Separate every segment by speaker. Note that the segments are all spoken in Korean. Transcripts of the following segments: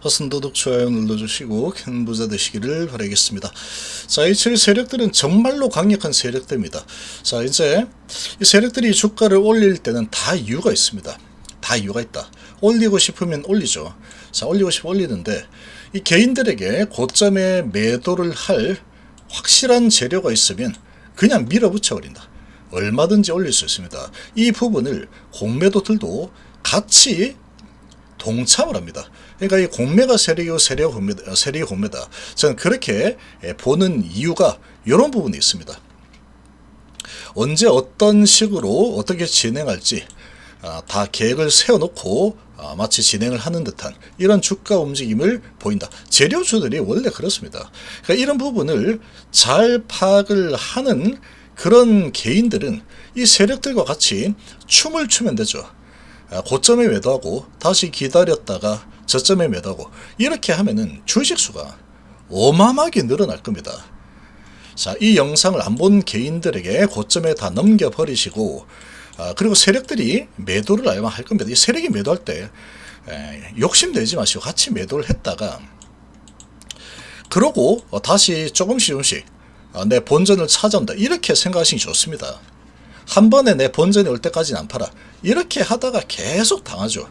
Speaker 1: 버튼 도둑 좋아요 눌러주시고 큰 부자 되시기를 바라겠습니다. 자, 이 세력들은 정말로 강력한 세력들입니다. 자, 이제 이 세력들이 주가를 올릴 때는 다 이유가 있습니다. 다 이유가 있다. 올리고 싶으면 올리죠. 자, 올리고 싶으면 올리는데 이 개인들에게 고점에 매도를 할 확실한 재료가 있으면 그냥 밀어붙여 버린다. 얼마든지 올릴 수 있습니다. 이 부분을 공매도들도 같이 동참을 합니다. 그러니까 이 공매가 세력이고 세력 공매다, 세력이 공매다. 저는 그렇게 예, 보는 이유가 이런 부분이 있습니다. 언제 어떤 식으로 어떻게 진행할지 아, 다 계획을 세워놓고 아, 마치 진행을 하는 듯한 이런 주가 움직임을 보인다. 재료주들이 원래 그렇습니다. 그러니까 이런 부분을 잘 파악을 하는 그런 개인들은 이 세력들과 같이 춤을 추면 되죠. 아, 고점에 매도하고 다시 기다렸다가 저점에 매도하고 이렇게 하면은 주식수가 어마어마하게 늘어날 겁니다. 자, 이 영상을 안 본 개인들에게 고점에 다 넘겨버리시고, 아, 그리고 세력들이 매도를 알만 할 겁니다. 이 세력이 매도할 때, 에, 욕심내지 마시고 같이 매도를 했다가, 그러고 어, 다시 조금씩 조금씩 어, 내 본전을 찾아온다. 이렇게 생각하시기 좋습니다. 한 번에 내 본전이 올 때까지는 안 팔아. 이렇게 하다가 계속 당하죠.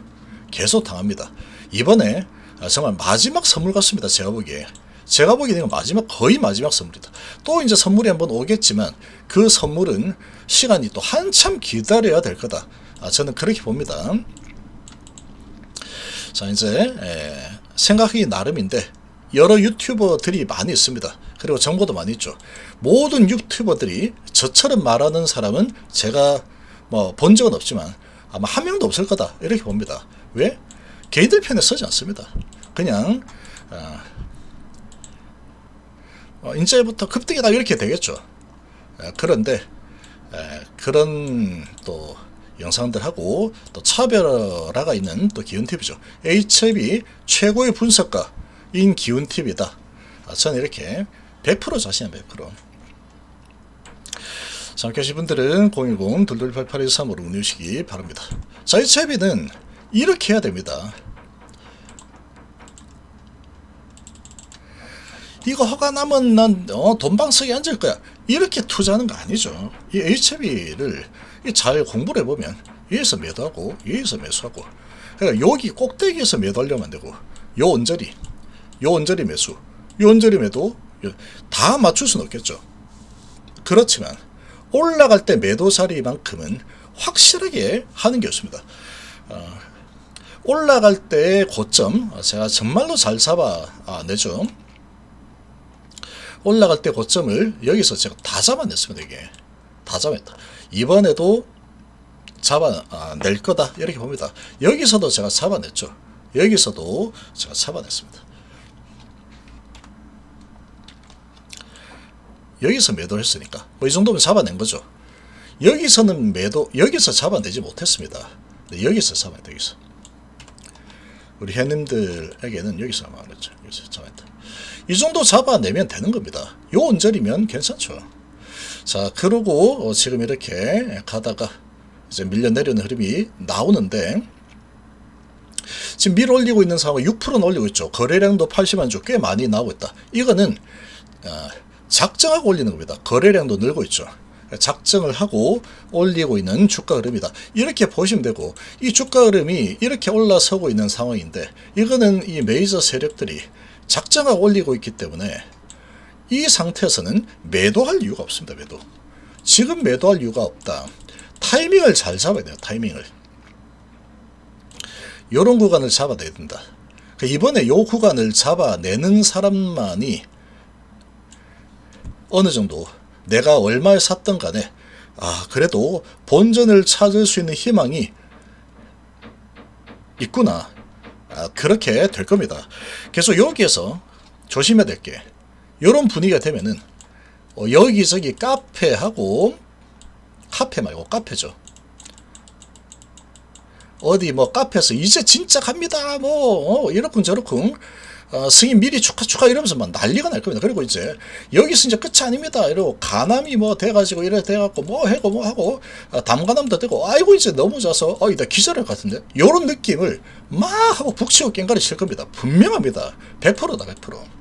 Speaker 1: 계속 당합니다. 이번에 아, 정말 마지막 선물 같습니다. 제가 보기에. 제가 보기에는 마지막, 거의 마지막 선물이다. 또 이제 선물이 한번 오겠지만 그 선물은 시간이 또 한참 기다려야 될 거다. 아, 저는 그렇게 봅니다. 자, 이제, 에, 생각하기 나름인데, 여러 유튜버들이 많이 있습니다. 그리고 정보도 많이 있죠. 모든 유튜버들이 저처럼 말하는 사람은 제가 뭐 본 적은 없지만 아마 한 명도 없을 거다. 이렇게 봅니다. 왜? 개인들 편에 서지 않습니다. 그냥, 어, 어, 이제부터 급등이다 이렇게 되겠죠. 에, 그런데 에, 그런 또 영상들하고 또 차별화가 있는 또 기운팁이죠. HB 최고의 분석가인 기운팁이다. 아, 저는 이렇게 100% 자신은 100%. 자, 계신 분들은 010 228813으로 운유시기 바랍니다. 자, HB는 이렇게 해야 됩니다. 이거 허가 나면 난 어, 돈방석에 앉을 거야. 이렇게 투자하는 거 아니죠. 이 HB를 잘 공부를 해보면 여기서 매도하고 여기서 매수하고 그러니까 여기 꼭대기에서 매도하려면 안 되고 요 언저리 요 언저리 매수 요 언저리 매도 요- 다 맞출 수는 없겠죠. 그렇지만 올라갈 때 매도 자리만큼은 확실하게 하는 게 좋습니다. 어, 올라갈 때 고점 제가 정말로 잘 잡아내죠. 올라갈 때 고점을 여기서 제가 다 잡아냈습니다. 이게 다 잡았다. 이번에도 잡아낼 거다 이렇게 봅니다. 여기서도 제가 잡아냈죠. 여기서도 제가 잡아냈습니다. 여기서 매도를 했으니까 뭐 이 정도면 잡아낸 거죠. 여기서는 매도 여기서 잡아내지 못했습니다. 여기서 잡아야 돼 여기서 우리 회원님들에게는 여기서 말했죠. 여기서 잡았다. 이 정도 잡아내면 되는 겁니다. 요 언저리면 괜찮죠. 자, 그러고 어, 지금 이렇게 가다가 이제 밀려 내려는 흐름이 나오는데 지금 밀 올리고 있는 상황 6%는 올리고 있죠. 거래량도 80만 주 꽤 많이 나오고 있다. 이거는 어, 작정하고 올리는 겁니다. 거래량도 늘고 있죠. 작정을 하고 올리고 있는 주가 흐름이다. 이렇게 보시면 되고 이 주가 흐름이 이렇게 올라서고 있는 상황인데 이거는 이 메이저 세력들이 작정하고 올리고 있기 때문에 이 상태에서는 매도할 이유가 없습니다. 매도. 지금 매도할 이유가 없다. 타이밍을 잘 잡아야 돼요. 타이밍을. 요런 구간을 잡아내야 된다. 그 이번에 요 구간을 잡아내는 사람만이 어느 정도 내가 얼마에 샀던 간에 아 그래도 본전을 찾을 수 있는 희망이 있구나. 아, 그렇게 될 겁니다. 그래서 여기에서 조심해야 될 게 이런 분위기가 되면은 어, 여기저기 카페하고 카페 말고 카페죠. 어디 뭐 카페에서 이제 진짜 갑니다 뭐 어, 이렇군 저렇군 어, 승인 미리 축하 축하 이러면서 막 난리가 날 겁니다. 그리고 이제 여기서 이제 끝이 아닙니다. 이러고 가남이 뭐 돼가지고 이래 돼갖고 뭐 해고 뭐 하고 아, 담가남도 되고 아이고 이제 너무 져서 어이 나 기절할 것 같은데 요런 느낌을 막 하고 북치고 깽가리 칠 겁니다. 분명합니다. 100%다 100%.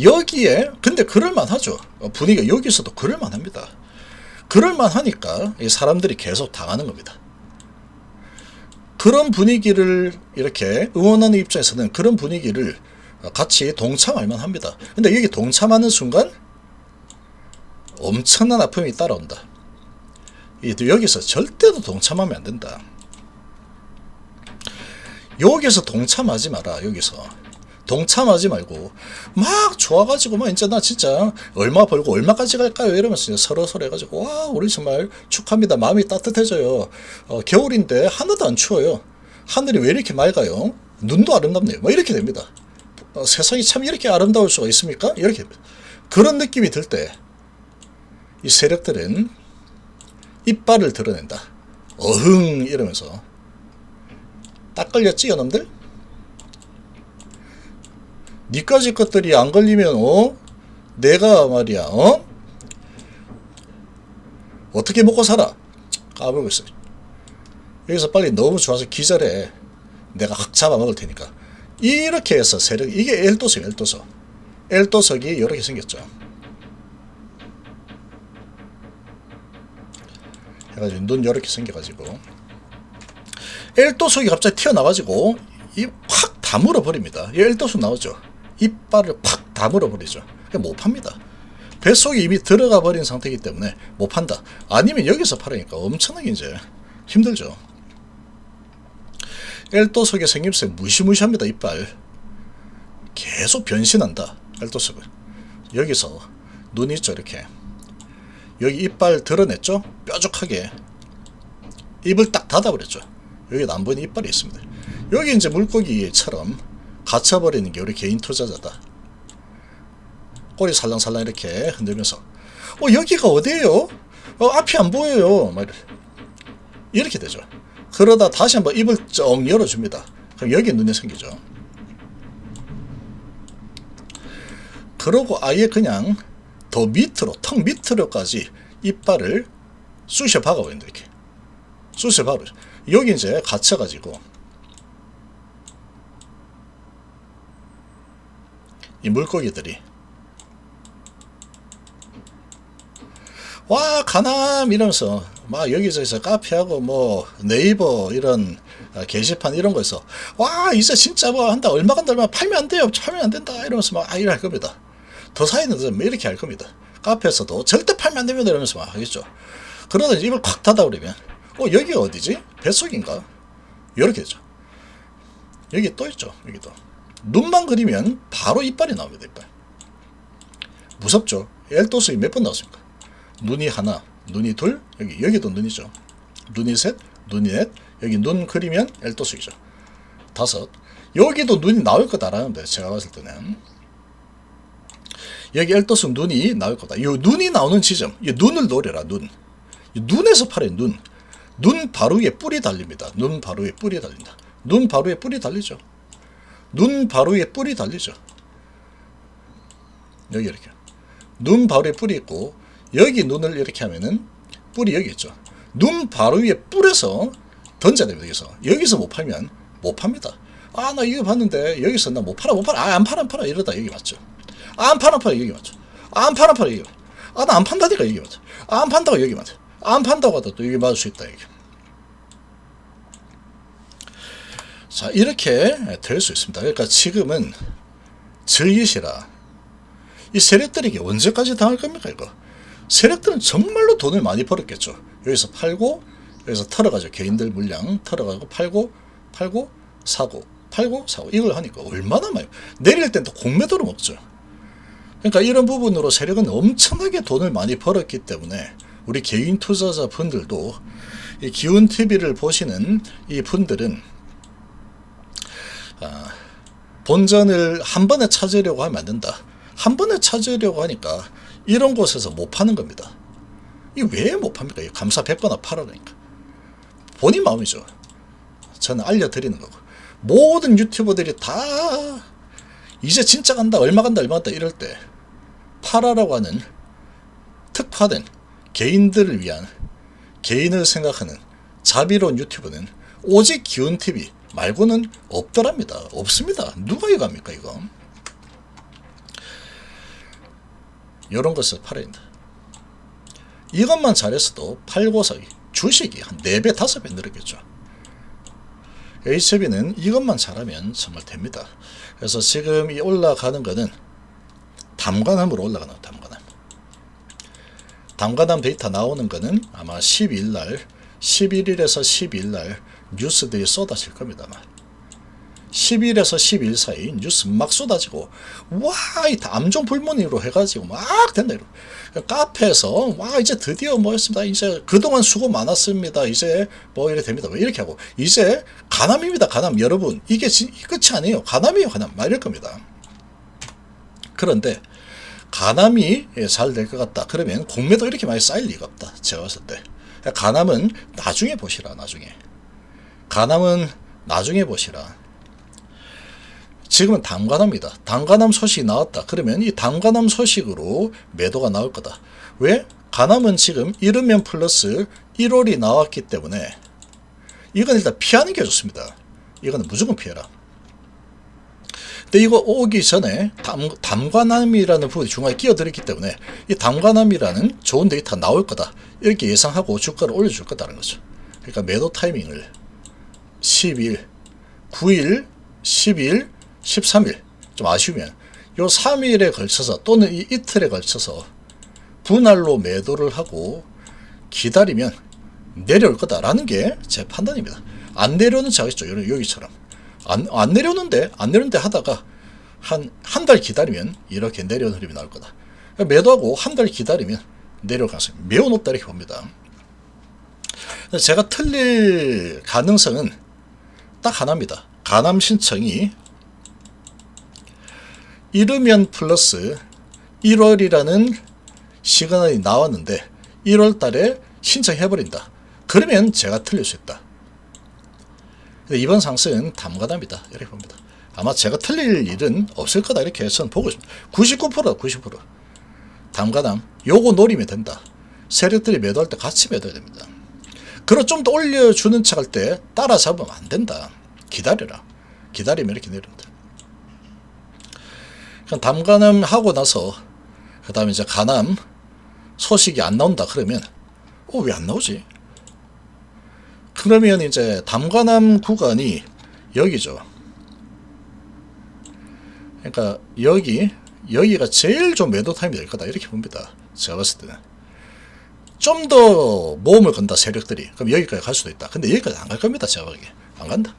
Speaker 1: 여기에 근데 그럴만하죠. 어, 분위기가 여기서도 그럴만합니다. 그럴만하니까 이 사람들이 계속 당하는 겁니다. 그런 분위기를 이렇게 응원하는 입장에서는 그런 분위기를 같이 동참할 만합니다. 근데 여기 동참하는 순간 엄청난 아픔이 따라온다. 이 여기서 절대로 동참하면 안 된다. 여기서 동참하지 마라. 여기서 동참하지 말고 막 좋아가지고 막 이제 나 진짜 얼마 벌고 얼마까지 갈까요? 이러면서 서로 서로 해가지고 와 우리 정말 축하합니다. 마음이 따뜻해져요. 어, 겨울인데 하나도 안 추워요. 하늘이 왜 이렇게 맑아요? 눈도 아름답네요. 뭐 이렇게 됩니다. 어, 세상이 참 이렇게 아름다울 수가 있습니까? 이렇게. 그런 느낌이 들 때 이 세력들은 이빨을 드러낸다. 어흥 이러면서 딱 걸렸지 여놈들? 니까지 것들이 안 걸리면 어? 내가 말이야 어? 어떻게 먹고 살아? 까불고 있어 여기서 빨리 너무 좋아서 기절해 내가 확 잡아먹을 테니까 이렇게 해서 세력 이게 엘도석이에요 엘도석 엘도석이 이렇게 생겼죠 해가지고 눈 이렇게 생겨가지고 엘도석이 갑자기 튀어나와가지고 이확 다물어 버립니다. 이 엘도석 나오죠. 이빨을 팍 다물어 버리죠. 못 팝니다. 뱃속에 이미 들어가 버린 상태이기 때문에 못 판다. 아니면 여기서 팔으니까 엄청나게 이제 힘들죠. 엘도석의 생김새 무시무시합니다. 이빨 계속 변신한다. 엘도석은 여기서 눈 있죠 이렇게 여기 이빨 드러냈죠? 뾰족하게 입을 딱 닫아버렸죠. 여기 남부에 이빨이 있습니다. 여기 이제 물고기처럼 갇혀버리는 게 우리 개인 투자자다. 꼬리 살랑살랑 이렇게 흔들면서 어 여기가 어디예요? 어 앞이 안 보여요. 막 이렇게 되죠. 그러다 다시 한번 입을 쩍 열어줍니다. 그럼 여기 눈이 생기죠. 그러고 아예 그냥 더 밑으로 턱 밑으로까지 이빨을 쑤셔 박아버린다 이렇게 쑤셔 박아 여기 이제 갇혀가지고 이 물고기들이. 와 가남 이러면서 막 여기저기서 카페하고 뭐 네이버 이런 아, 게시판 이런 거에서 와 이제 진짜 뭐 한다 얼마 간다 얼마 팔면 안 돼요 팔면 안 된다 이러면서 막 아, 이럴 겁니다. 더 사이는 뭐 이렇게 할 겁니다. 카페에서도 절대 팔면 안 됩니다 이러면서 막 하겠죠. 그러다 입을 콱 닫아 버리면 어 여기가 어디지? 뱃속인가? 이렇게 되죠. 여기 또 있죠 여기도 눈만 그리면 바로 이빨이 나옵니다 이빨 무섭죠 엘도스이 몇 번 나왔습니까 눈이 하나 눈이 둘 여기 여기도 눈이죠 눈이 셋 눈이 넷 여기 눈 그리면 엘도스이죠 다섯 여기도 눈이 나올 거다라는데 제가 봤을 때는 여기 엘도스 눈이 나올 거다. 이 눈이 나오는 지점, 이 눈을 노려라 눈. 이 눈에서 팔에 눈. 눈 바로 위에 뿔이 달립니다. 눈 바로 위에 뿔이 달린다. 눈 바로 위에 뿔이 달리죠. 눈 바로 위에 뿔이 달리죠. 여기 이렇게. 눈 바로 위에 뿔이 있고 여기 눈을 이렇게 하면은 뿔이 여기 있죠. 눈 바로 위에 뿔에서 던져야 됩니다. 여기서 여기서 못 팔면 못 팝니다. 아 나 이거 봤는데 여기서 나 못 팔아 못 팔아 아, 안 팔아 안 팔아 이러다 여기 맞죠. 아, 안 팔아, 안 팔아, 여기 맞죠. 아, 안 팔아, 안 팔아, 여기 맞죠. 아, 나 안 판다니까, 여기 맞죠. 아, 안 판다고, 여기 맞죠. 아, 안 판다고 하다 또 여기 맞을 수 있다, 여기. 자, 이렇게 될 수 있습니다. 그러니까 지금은 즐기시라. 이 세력들에게 언제까지 당할 겁니까, 이거? 세력들은 정말로 돈을 많이 벌었겠죠. 여기서 팔고, 여기서 털어가지고 개인들 물량 털어가고 팔고, 팔고, 사고, 팔고, 사고. 이걸 하니까 얼마나 많이, 내릴 땐 또 공매도로 먹죠. 그러니까 이런 부분으로 세력은 엄청나게 돈을 많이 벌었기 때문에 우리 개인 투자자 분들도 이 기운 TV를 보시는 이 분들은 아, 본전을 한 번에 찾으려고 하면 안 된다. 한 번에 찾으려고 하니까 이런 곳에서 못 파는 겁니다. 이 왜 못 팝니까? 감사 100번나 팔아라니까. 본인 마음이죠. 저는 알려드리는 거고. 모든 유튜버들이 다 이제 진짜 간다 얼마 간다 얼마 간다 이럴 때 파라라고 하는 특화된 개인들을 위한 개인을 생각하는 자비로운 유튜브는 오직 기운TV 말고는 없더랍니다. 없습니다. 누가 이거 합니까, 이거? 이런 것을 팔아야. 이것만 잘했어도 팔고서 주식이 한 4배, 5배 늘었겠죠. HB는 이것만 잘하면 정말 됩니다. 그래서 지금 이 올라가는 거는 담관함으로 올라가는 담관함. 담관함 데이터 나오는 거는 아마 12일 날, 11일에서 12일 날 뉴스들이 쏟아질 겁니다. 아마. 10일에서 12일 사이 뉴스 막 쏟아지고 와이 암종 불문으로 해가지고 막 된다 이러. 카페에서 와 이제 드디어 뭐였습니다. 이제 그동안 수고 많았습니다. 이제 뭐 이래 됩니다. 뭐 이렇게 하고 이제 가남입니다. 가남 여러분 이게 진, 끝이 아니에요. 가남이에요. 가남 막 이럴 겁니다. 그런데 가남이 잘 될 것 같다. 그러면 공매도 이렇게 많이 쌓일 리가 없다. 제가 봤을 때. 가남은 나중에 보시라. 나중에. 가남은 나중에 보시라. 지금은 담가남이다. 담가남 소식이 나왔다. 그러면 이 담가남 소식으로 매도가 나올 거다. 왜? 가남은 지금 이르면 플러스 1월이 나왔기 때문에 이건 일단 피하는 게 좋습니다. 이거는 무조건 피해라. 근데 이거 오기 전에 담, 담관함이라는 부분이 중간에 끼어들었기 때문에 이 담관함이라는 좋은 데이터 나올 거다. 이렇게 예상하고 주가를 올려줄 거다라는 거죠. 그러니까 매도 타이밍을 10일, 9일, 10일, 13일 좀 아쉬우면 요 3일에 걸쳐서 또는 이 이틀에 걸쳐서 분할로 매도를 하고 기다리면 내려올 거다라는 게 제 판단입니다. 안 내려오는 자겠죠. 여기처럼. 안, 안 내려오는데, 안 내려오는데 하다가 한, 한 달 기다리면 이렇게 내려오는 흐름이 나올 거다. 매도하고 한 달 기다리면 가능성이 매우 높다 이렇게 봅니다. 제가 틀릴 가능성은 딱 하나입니다. 가남 신청이 이르면 플러스 1월이라는 시간이 나왔는데 1월 달에 신청해버린다. 그러면 제가 틀릴 수 있다. 이번 상승은 담가답니다. 이렇게 봅니다. 아마 제가 틀릴 일은 없을 거다. 이렇게 저는 보고 있습니다. 99%다, 90%. 담가담. 요거 노리면 된다. 세력들이 매도할 때 같이 매도해야 됩니다. 그리고 좀 더 올려주는 척 할 때 따라잡으면 안 된다. 기다려라. 기다리면 이렇게 내려온다. 담가남 하고 나서 그 다음에 이제 가남 소식이 안 나온다 그러면 어 왜 안 나오지? 그러면 이제 담가남 구간이 여기죠. 그러니까 여기 여기가 제일 좀 매도 타임이 될 거다 이렇게 봅니다. 제가 봤을 때는 좀 더 모험을 건다 세력들이 그럼 여기까지 갈 수도 있다. 근데 여기까지 안 갈 겁니다. 제가 보기에 안 간다.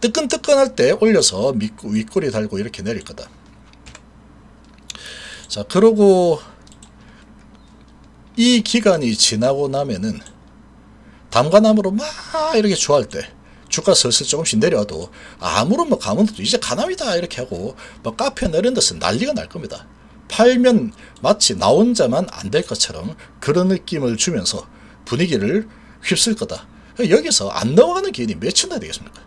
Speaker 1: 뜨끈뜨끈할 때 올려서 밑- 윗꼬리 달고 이렇게 내릴 거다. 자, 그러고 이 기간이 지나고 나면은 담가남으로 막 이렇게 좋아할 때 주가 슬슬 조금씩 내려와도 아무런 뭐 가문도 이제 가남이다 이렇게 하고 뭐 카페 내린 데서 난리가 날 겁니다. 팔면 마치 나 혼자만 안 될 것처럼 그런 느낌을 주면서 분위기를 휩쓸 거다. 여기서 안 넘어가는 기운이 몇천나 되겠습니까?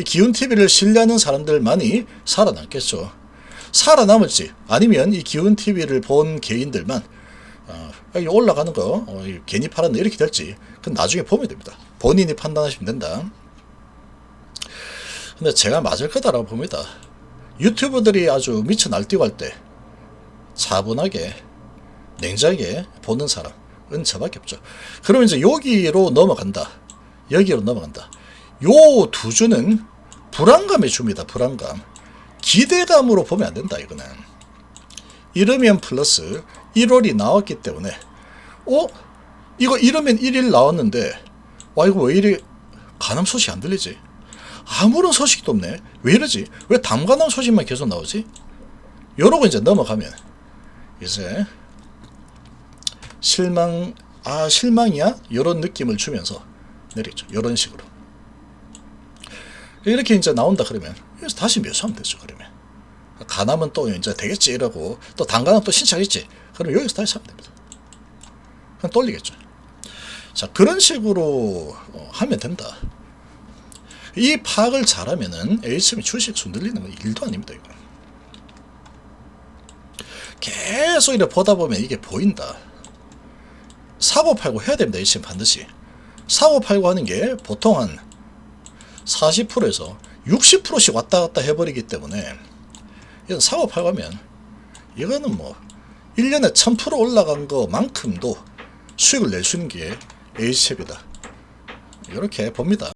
Speaker 1: 이 기운 TV를 신뢰하는 사람들만이 살아남겠죠. 살아남을지 아니면 이 기운 TV를 본 개인들만 올라가는 거 어, 이 괜히 팔았네 이렇게 될지 그건 나중에 보면 됩니다. 본인이 판단하시면 된다. 근데 제가 맞을 거다라고 봅니다. 유튜버들이 아주 미쳐 날뛰고 할 때 차분하게 냉정하게 보는 사람은 저밖에 없죠. 그러면 이제 여기로 넘어간다. 여기로 넘어간다. 요 두 주는 불안감이 줍니다. 불안감. 기대감으로 보면 안 된다. 이거는. 이러면 플러스 1월이 나왔기 때문에 어? 이거 이러면 1일 나왔는데 와 이거 왜 이리 가남 소식 안 들리지? 아무런 소식도 없네. 왜 이러지? 왜 담가남 소식만 계속 나오지? 요러고 이제 넘어가면 이제 실망 아 실망이야? 요런 느낌을 주면서 내리죠. 요런 식으로. 이렇게 이제 나온다 그러면 여기서 다시 매수하면 되죠. 그러면 가남은 또 이제 되겠지 이러고 또 단가는 또 신청했지. 그럼 여기서 다시 하면 됩니다. 그냥 돌리겠죠. 자 그런 식으로 어, 하면 된다. 이 파악을 잘하면은 HM이 주식 손들리는 건 일도 아닙니다. 이거. 계속 이래 보다 보면 이게 보인다. 사고 팔고 해야 됩니다. HM 반드시. 사고 팔고 하는 게 보통 한 40%에서 60%씩 왔다 갔다 해버리기 때문에 이건 사고 팔고 하면 이거는 뭐 1년에 1000% 올라간 것만큼도 수익을 낼 수 있는 게 HM이다. 이렇게 봅니다.